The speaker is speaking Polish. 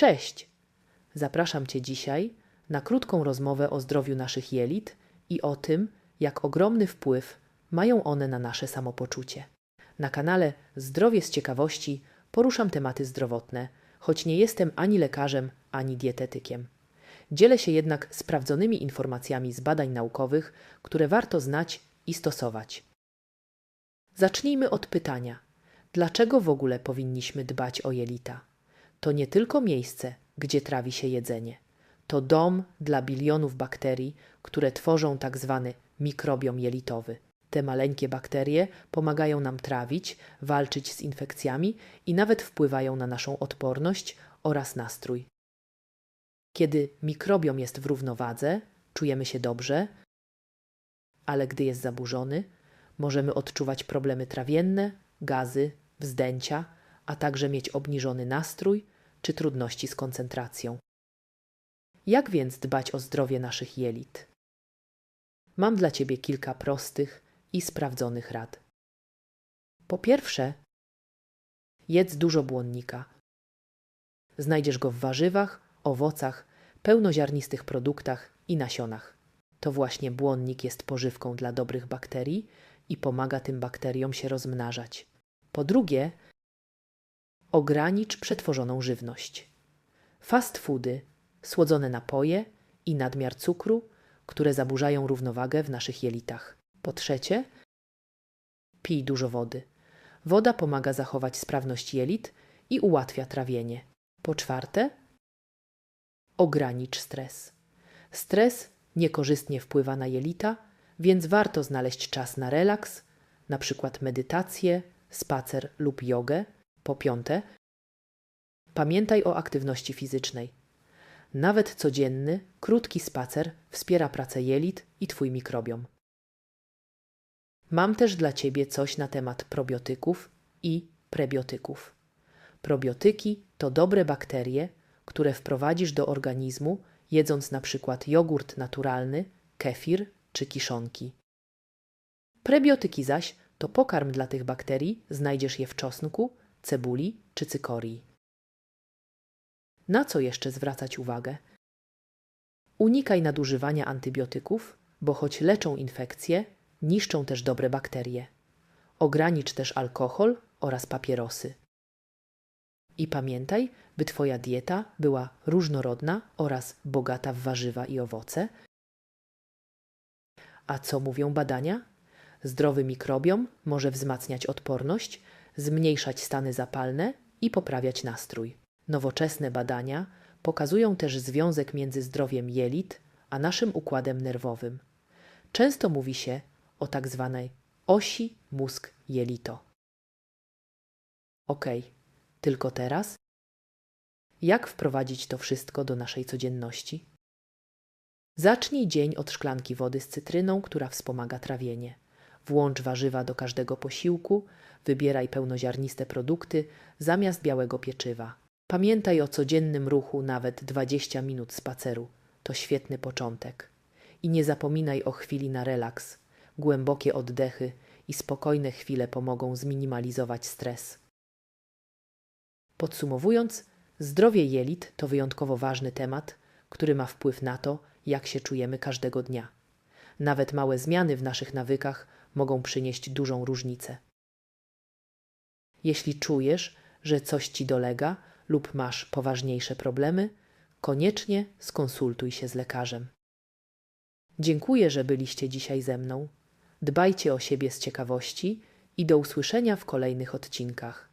Cześć! Zapraszam Cię dzisiaj na krótką rozmowę o zdrowiu naszych jelit i o tym, jak ogromny wpływ mają one na nasze samopoczucie. Na kanale Zdrowie z ciekawości poruszam tematy zdrowotne, choć nie jestem ani lekarzem, ani dietetykiem. Dzielę się jednak sprawdzonymi informacjami z badań naukowych, które warto znać i stosować. Zacznijmy od pytania: dlaczego w ogóle powinniśmy dbać o jelita? To nie tylko miejsce, gdzie trawi się jedzenie. To dom dla bilionów bakterii, które tworzą tak zwany mikrobiom jelitowy. Te maleńkie bakterie pomagają nam trawić, walczyć z infekcjami i nawet wpływają na naszą odporność oraz nastrój. Kiedy mikrobiom jest w równowadze, czujemy się dobrze, ale gdy jest zaburzony, możemy odczuwać problemy trawienne, gazy, wzdęcia, a także mieć obniżony nastrój czy trudności z koncentracją. Jak więc dbać o zdrowie naszych jelit? Mam dla Ciebie kilka prostych i sprawdzonych rad. Po pierwsze, jedz dużo błonnika. Znajdziesz go w warzywach, owocach, pełnoziarnistych produktach i nasionach. To właśnie błonnik jest pożywką dla dobrych bakterii i pomaga tym bakteriom się rozmnażać. Po drugie, ogranicz przetworzoną żywność. Fast foody, słodzone napoje i nadmiar cukru, które zaburzają równowagę w naszych jelitach. Po trzecie, pij dużo wody. Woda pomaga zachować sprawność jelit i ułatwia trawienie. Po czwarte, ogranicz stres. Stres niekorzystnie wpływa na jelita, więc warto znaleźć czas na relaks, na przykład medytację, spacer lub jogę. Po piąte, pamiętaj o aktywności fizycznej. Nawet codzienny, krótki spacer wspiera pracę jelit i Twój mikrobiom. Mam też dla Ciebie coś na temat probiotyków i prebiotyków. Probiotyki to dobre bakterie, które wprowadzisz do organizmu, jedząc na przykład jogurt naturalny, kefir czy kiszonki. Prebiotyki zaś to pokarm dla tych bakterii, znajdziesz je w czosnku, cebuli czy cykorii. Na co jeszcze zwracać uwagę? Unikaj nadużywania antybiotyków, bo choć leczą infekcje, niszczą też dobre bakterie. Ogranicz też alkohol oraz papierosy. I pamiętaj, by Twoja dieta była różnorodna oraz bogata w warzywa i owoce. A co mówią badania? Zdrowy mikrobiom może wzmacniać odporność, zmniejszać stany zapalne i poprawiać nastrój. Nowoczesne badania pokazują też związek między zdrowiem jelit a naszym układem nerwowym. Często mówi się o tak zwanej osi mózg-jelito. Ok, tylko teraz? Jak wprowadzić to wszystko do naszej codzienności? Zacznij dzień od szklanki wody z cytryną, która wspomaga trawienie. Włącz warzywa do każdego posiłku, wybieraj pełnoziarniste produkty zamiast białego pieczywa. Pamiętaj o codziennym ruchu, nawet 20 minut spaceru. To świetny początek. I nie zapominaj o chwili na relaks. Głębokie oddechy i spokojne chwile pomogą zminimalizować stres. Podsumowując, zdrowie jelit to wyjątkowo ważny temat, który ma wpływ na to, jak się czujemy każdego dnia. Nawet małe zmiany w naszych nawykach mogą przynieść dużą różnicę. Jeśli czujesz, że coś ci dolega lub masz poważniejsze problemy, koniecznie skonsultuj się z lekarzem. Dziękuję, że byliście dzisiaj ze mną. Dbajcie o siebie z ciekawości i do usłyszenia w kolejnych odcinkach.